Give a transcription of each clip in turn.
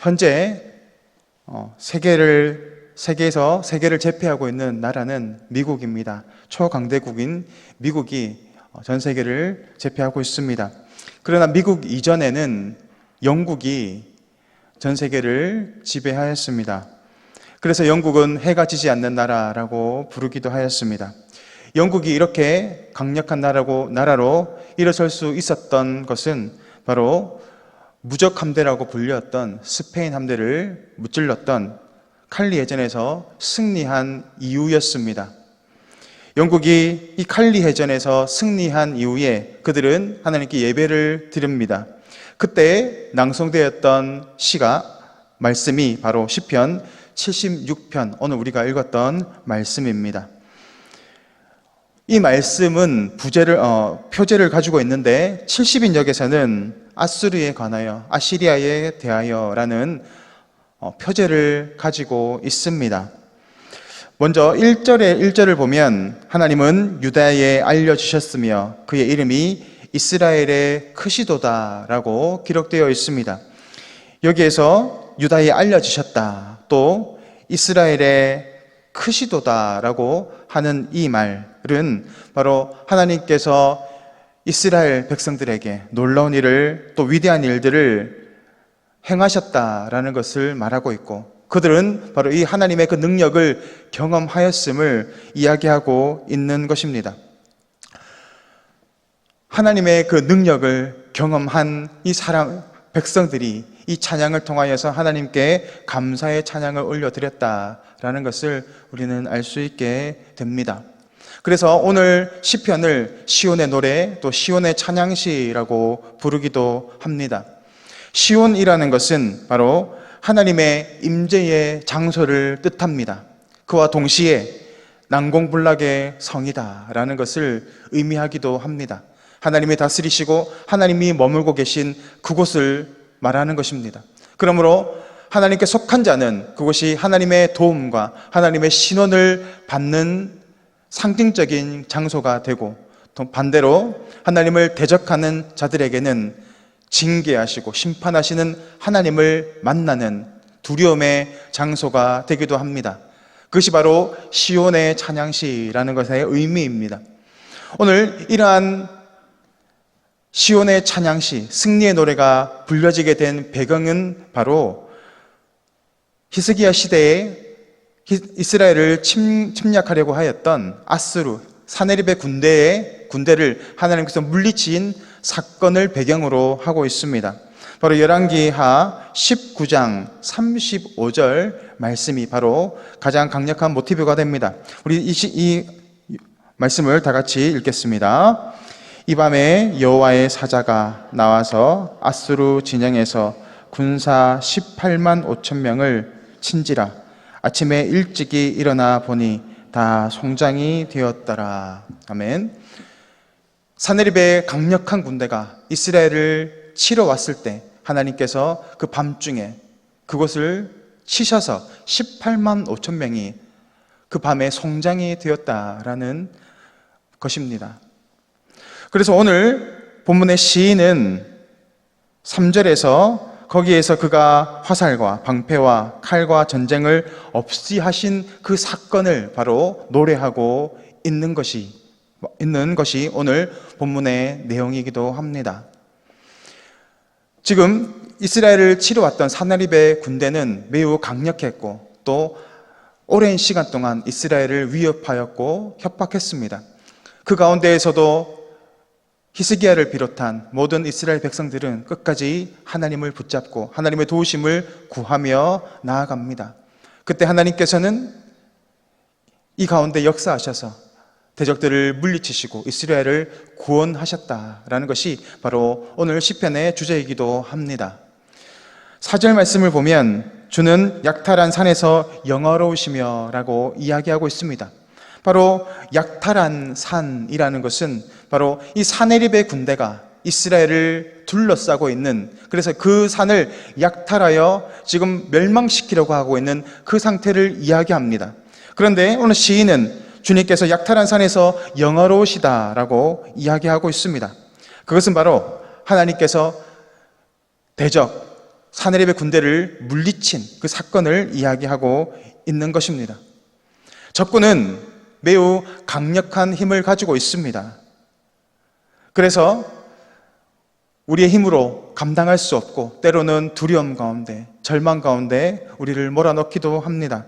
현재 어, 세계를 세계에서 세계를 제패하고 있는 나라는 미국입니다. 초강대국인 미국이 어, 전 세계를 제패하고 있습니다. 그러나 미국 이전에는 영국이 전 세계를 지배하였습니다. 그래서 영국은 해가 지지 않는 나라라고 부르기도 하였습니다. 영국이 이렇게 강력한 나라고, 나라로 일어설 수 있었던 것은 바로 무적 함대라고 불렸던 스페인 함대를 무찔렀던 칼리 해전에서 승리한 이유였습니다. 영국이 이 칼리 해전에서 승리한 이후에 그들은 하나님께 예배를 드립니다. 그때 낭송되었던 시가 말씀이 바로 시편 76편 오늘 우리가 읽었던 말씀입니다. 이 말씀은 부제를 어, 표제를 가지고 있는데 70인역에서는 아수르에 관하여 아시리아에 대하여라는 어, 표제를 가지고 있습니다. 먼저 1절에 1절을 보면 하나님은 유다에 알려 주셨으며 그의 이름이 이스라엘의 크시도다라고 기록되어 있습니다. 여기에서 유다에 알려 주셨다. 또 이스라엘의 크시도다라고 하는 이 말은 바로 하나님께서 이스라엘 백성들에게 놀라운 일을 또 위대한 일들을 행하셨다라는 것을 말하고 있고 그들은 바로 이 하나님의 그 능력을 경험하였음을 이야기하고 있는 것입니다. 하나님의 그 능력을 경험한 이 사람 백성들이 이 찬양을 통하여서 하나님께 감사의 찬양을 올려드렸다라는 것을 우리는 알 수 있게 됩니다. 그래서 오늘 시편을 시온의 노래 또 시온의 찬양시라고 부르기도 합니다. 시온이라는 것은 바로 하나님의 임재의 장소를 뜻합니다. 그와 동시에 난공불락의 성이다라는 것을 의미하기도 합니다. 하나님이 다스리시고 하나님이 머물고 계신 그곳을 말하는 것입니다. 그러므로 하나님께 속한 자는 그곳이 하나님의 도움과 하나님의 신원을 받는 상징적인 장소가 되고 또 반대로 하나님을 대적하는 자들에게는 징계하시고 심판하시는 하나님을 만나는 두려움의 장소가 되기도 합니다. 그것이 바로 시온의 찬양시라는 것의 의미입니다. 오늘 이러한 시온의 찬양시, 승리의 노래가 불려지게 된 배경은 바로 히스기야 시대에 이스라엘을 침, 침략하려고 하였던 아스루, 사네립의 군대의 군대를 하나님께서 물리친 사건을 배경으로 하고 있습니다. 바로 열왕기하 19장 35절 말씀이 바로 가장 강력한 모티브가 됩니다. 우리 이, 이 말씀을 다 같이 읽겠습니다. 이 밤에 여호와의 사자가 나와서 아수르 진영에서 군사 18만 5천 명을 친지라 아침에 일찍이 일어나 보니 다 송장이 되었더라. 아멘. 사네립의 강력한 군대가 이스라엘을 치러 왔을 때 하나님께서 그 밤중에 그곳을 치셔서 18만 5천 명이 그 밤에 송장이 되었다라는 것입니다. 그래서 오늘 본문의 시인은 3절에서 거기에서 그가 화살과 방패와 칼과 전쟁을 없이 하신 그 사건을 바로 노래하고 있는 것이 있는 것이 오늘 본문의 내용이기도 합니다. 지금 이스라엘을 치러 왔던 사나립의 군대는 매우 강력했고 또 오랜 시간 동안 이스라엘을 위협하였고 협박했습니다. 그 가운데에서도 히스기야를 비롯한 모든 이스라엘 백성들은 끝까지 하나님을 붙잡고 하나님의 도우심을 구하며 나아갑니다. 그때 하나님께서는 이 가운데 역사하셔서 대적들을 물리치시고 이스라엘을 구원하셨다라는 것이 바로 오늘 시편의 주제이기도 합니다. 사절 말씀을 보면 주는 약탈한 산에서 영화로우시며라고 이야기하고 있습니다. 바로 약탈한 산이라는 것은 바로 이 사네립의 군대가 이스라엘을 둘러싸고 있는 그래서 그 산을 약탈하여 지금 멸망시키려고 하고 있는 그 상태를 이야기합니다. 그런데 오늘 시인은 주님께서 약탈한 산에서 영화로우시다라고 이야기하고 있습니다. 그것은 바로 하나님께서 대적 사내립의 군대를 물리친 그 사건을 이야기하고 있는 것입니다. 적군은 매우 강력한 힘을 가지고 있습니다. 그래서 우리의 힘으로 감당할 수 없고 때로는 두려움 가운데 절망 가운데 우리를 몰아넣기도 합니다.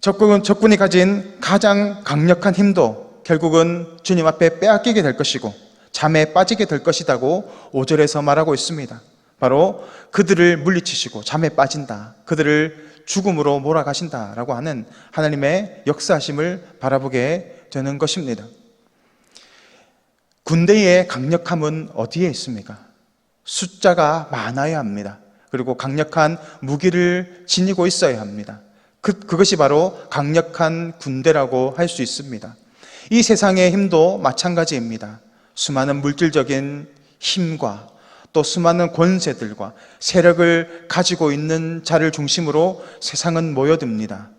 적군은 적군이 가진 가장 강력한 힘도 결국은 주님 앞에 빼앗기게 될 것이고 잠에 빠지게 될 것이라고 5절에서 말하고 있습니다. 바로 그들을 물리치시고 잠에 빠진다. 그들을 죽음으로 몰아가신다라고 하는 하나님의 역사하심을 바라보게 되는 것입니다. 군대의 강력함은 어디에 있습니까? 숫자가 많아야 합니다. 그리고 강력한 무기를 지니고 있어야 합니다. 그, 그것이 바로 강력한 군대라고 할 수 있습니다. 이 세상의 힘도 마찬가지입니다. 수많은 물질적인 힘과 또 수많은 권세들과 세력을 가지고 있는 자를 중심으로 세상은 모여듭니다.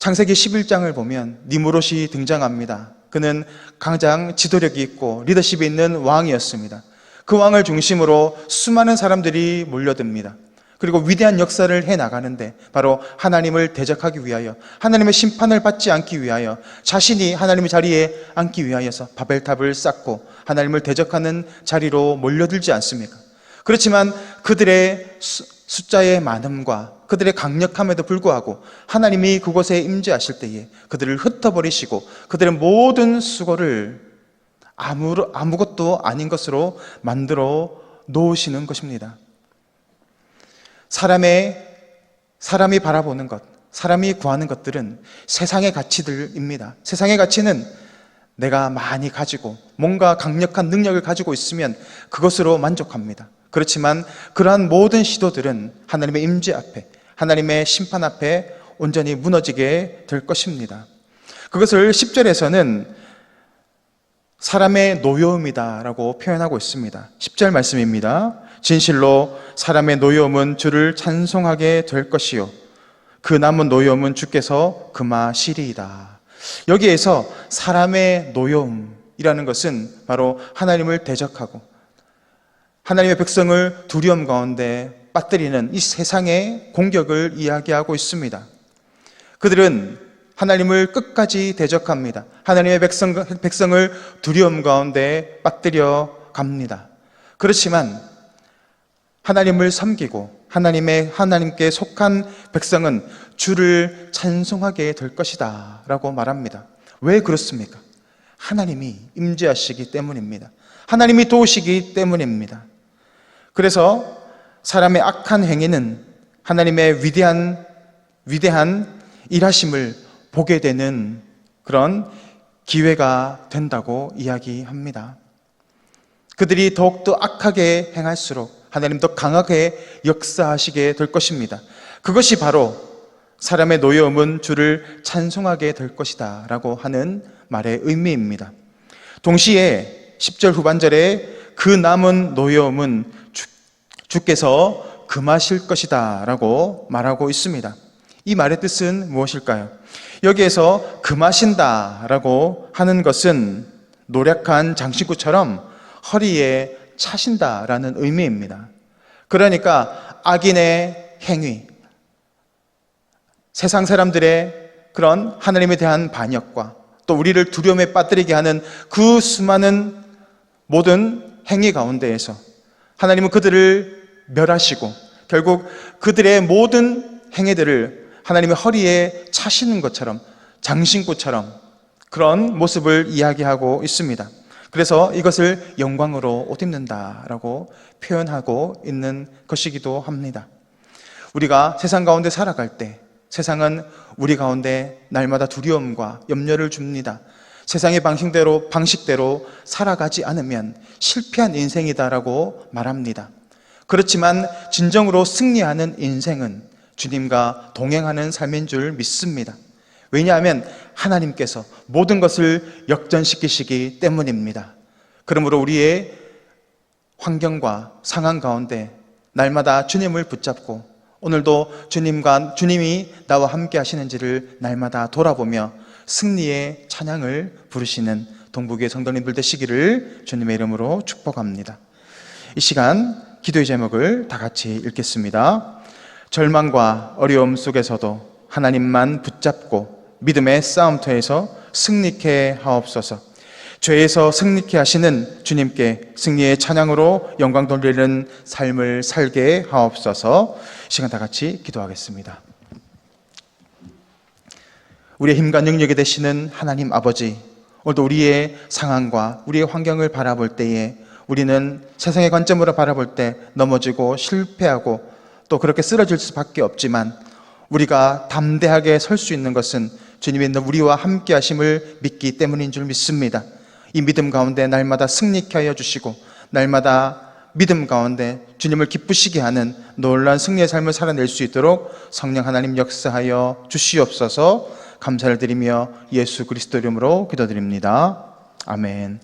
창세기 11장을 보면 니무롯이 등장합니다. 그는 가장 지도력이 있고 리더십이 있는 왕이었습니다. 그 왕을 중심으로 수많은 사람들이 몰려듭니다. 그리고 위대한 역사를 해 나가는데 바로 하나님을 대적하기 위하여 하나님의 심판을 받지 않기 위하여 자신이 하나님의 자리에 앉기 위하여서 바벨탑을 쌓고 하나님을 대적하는 자리로 몰려들지 않습니까? 그렇지만 그들의 수- 숫자의 많음과 그들의 강력함에도 불구하고 하나님이 그곳에 임재하실 때에 그들을 흩어버리시고 그들의 모든 수고를 아무, 아무것도 아닌 것으로 만들어 놓으시는 것입니다. 사람의 사람이 바라보는 것, 사람이 구하는 것들은 세상의 가치들입니다. 세상의 가치는 내가 많이 가지고 뭔가 강력한 능력을 가지고 있으면 그것으로 만족합니다. 그렇지만 그러한 모든 시도들은 하나님의 임재 앞에, 하나님의 심판 앞에 온전히 무너지게 될 것입니다. 그것을 10절에서는 사람의 노여움이다라고 표현하고 있습니다. 10절 말씀입니다. 진실로 사람의 노여움은 주를 찬송하게 될 것이요. 그 남은 노여움은 주께서 금하시리이다. 여기에서 사람의 노여움이라는 것은 바로 하나님을 대적하고 하나님의 백성을 두려움 가운데 빠뜨리는 이 세상의 공격을 이야기하고 있습니다. 그들은 하나님을 끝까지 대적합니다. 하나님의 백성, 백성을 두려움 가운데 빠뜨려 갑니다. 그렇지만 하나님을 섬기고 하나님의 하나님께 속한 백성은 주를 찬송하게 될 것이다라고 말합니다. 왜 그렇습니까? 하나님이 임재하시기 때문입니다. 하나님이 도우시기 때문입니다. 그래서 사람의 악한 행위는 하나님의 위대한 위대한 일하심을 보게 되는 그런 기회가 된다고 이야기합니다. 그들이 더욱더 악하게 행할수록 하나님 더 강하게 역사하시게 될 것입니다. 그것이 바로 사람의 노여움은 주를 찬송하게 될 것이다 라고 하는 말의 의미입니다. 동시에 10절 후반절에 그 남은 노여움은 주, 주께서 금하실 것이다 라고 말하고 있습니다. 이 말의 뜻은 무엇일까요? 여기에서 금하신다 라고 하는 것은 노력한 장신구처럼 허리에 차신다 라는 의미입니다. 그러니까 악인의 행위, 세상 사람들의 그런 하나님에 대한 반역과 또 우리를 두려움에 빠뜨리게 하는 그 수많은 모든 행위 가운데에서 하나님은 그들을 멸하시고 결국 그들의 모든 행위들을 하나님의 허리에 차시는 것처럼 장신구처럼 그런 모습을 이야기하고 있습니다. 그래서 이것을 영광으로 옷 입는다라고 표현하고 있는 것이기도 합니다. 우리가 세상 가운데 살아갈 때 세상은 우리 가운데 날마다 두려움과 염려를 줍니다. 세상의 방식대로 방식대로 살아가지 않으면 실패한 인생이다라고 말합니다. 그렇지만 진정으로 승리하는 인생은 주님과 동행하는 삶인 줄 믿습니다. 왜냐하면 하나님께서 모든 것을 역전시키시기 때문입니다. 그러므로 우리의 환경과 상황 가운데 날마다 주님을 붙잡고 오늘도 주님과 주님이 나와 함께 하시는지를 날마다 돌아보며 승리의 찬양을 부르시는 동북의 성도님들 되시기를 주님의 이름으로 축복합니다. 이 시간 기도의 제목을 다 같이 읽겠습니다. 절망과 어려움 속에서도 하나님만 붙잡고 믿음의 싸움터에서 승리케 하옵소서. 죄에서 승리케 하시는 주님께 승리의 찬양으로 영광 돌리는 삶을 살게 하옵소서. 시간 다 같이 기도하겠습니다. 우리의 힘과 능력이 되시는 하나님 아버지, 오늘도 우리의 상황과 우리의 환경을 바라볼 때에 우리는 세상의 관점으로 바라볼 때 넘어지고 실패하고 또 그렇게 쓰러질 수밖에 없지만 우리가 담대하게 설 수 있는 것은 주님이 우리와 함께 하심을 믿기 때문인 줄 믿습니다. 이 믿음 가운데 날마다 승리케 하여 주시고 날마다 믿음 가운데 주님을 기쁘시게 하는 놀라운 승리의 삶을 살아낼 수 있도록 성령 하나님 역사하여 주시옵소서 감사를 드리며 예수 그리스도 이름으로 기도드립니다. 아멘.